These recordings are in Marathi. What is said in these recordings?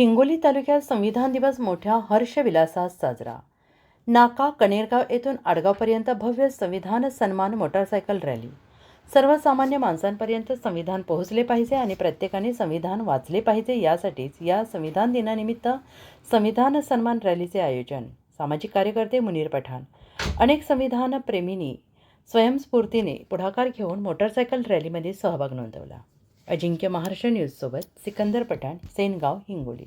हिंगोली तालुक्यात संविधान दिवस मोठ्या हर्षविलासात साजरा. नाका कनेरगाव येथून आडगावपर्यंत भव्य संविधान सन्मान मोटारसायकल रॅली. सर्वसामान्य माणसांपर्यंत संविधान पोहोचले पाहिजे आणि प्रत्येकाने संविधान वाचले पाहिजे यासाठीच या संविधान दिनानिमित्त संविधान सन्मान रॅलीचे आयोजन. सामाजिक कार्यकर्ते मुनीर पठाण अनेक संविधान प्रेमींनी स्वयंस्फूर्तीने पुढाकार घेऊन मोटारसायकल रॅलीमध्ये सहभाग नोंदवला. अजिंक्य महाराष्ट्र न्यूजसोबत सिकंदर पठाण सेनगाव हिंगोली.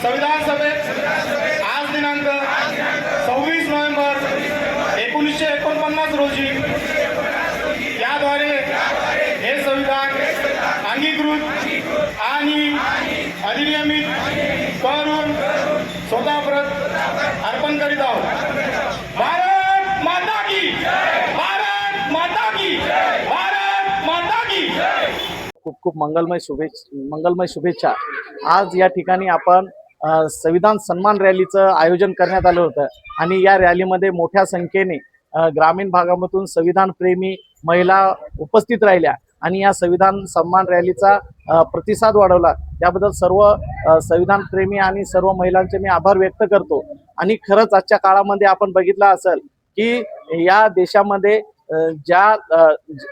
संविधान सभेत आज दिनांक सव्वीस नोव्हेंबर एकोणीसशे एकोणपन्नास रोजी याद्वारे हे संविधान अंगीकृत आणि अधिनियमित करून स्वतः प्रत अर्पण करीत आहोत. भारत माता की भारत माता की भारत माता की. खूप खूप मंगलमय शुभेच्छा मंगलमय शुभेच्छा. आज या ठिकाणी आपण संविधान सन्मान रॅलीचं आयोजन करण्यात आलं होतं. आणि या रॅलीमध्ये मोठ्या संख्येने ग्रामीण भागामधून संविधान प्रेमी महिला उपस्थित राहिल्या. आणि या संविधान सन्मान रॅलीचा प्रतिसाद वाढवला. त्याबद्दल सर्व संविधान प्रेमी आणि सर्व महिलांचे मी आभार व्यक्त करतो. आणि खरंच आजच्या काळामध्ये आपण बघितलं असेल की या देशामध्ये ज्या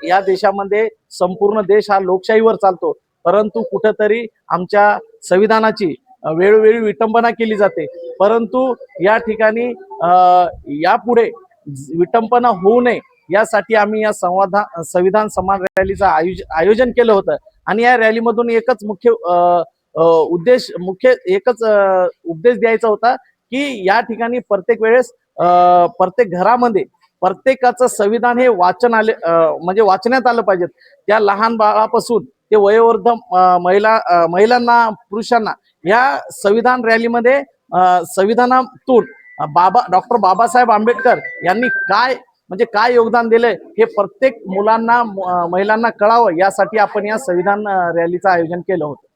या देशामध्ये संपूर्ण देश हा लोकशाहीवर चालतो. परंतु कुठंतरी आमच्या संविधानाची वेळोवेळी विटंबना केली जाते. परंतु या ठिकाणी यापुढे विटंबना होऊ नये यासाठी आम्ही या संवादा संविधान समान रॅलीचं आयोज आयोजन केलं होतं. आणि या रॅलीमधून एकच मुख्य उद्देश मुख्य एकच उपदेश द्यायचा होता की या ठिकाणी प्रत्येक वेळेस प्रत्येक घरामध्ये प्रत्येकाचं संविधान हे वाचन आले म्हणजे वाचण्यात आलं पाहिजे त्या लहान बाळापासून ते वयोवृद्ध महिला महिलांना पुरुषांना या संविधान रॅलीमध्ये संविधानातून बाबा डॉक्टर बाबासाहेब आंबेडकर यांनी काय म्हणजे काय योगदान दिलंय हे प्रत्येक मुलांना महिलांना कळावं यासाठी आपण या संविधान रॅलीचं आयोजन केलं होतं.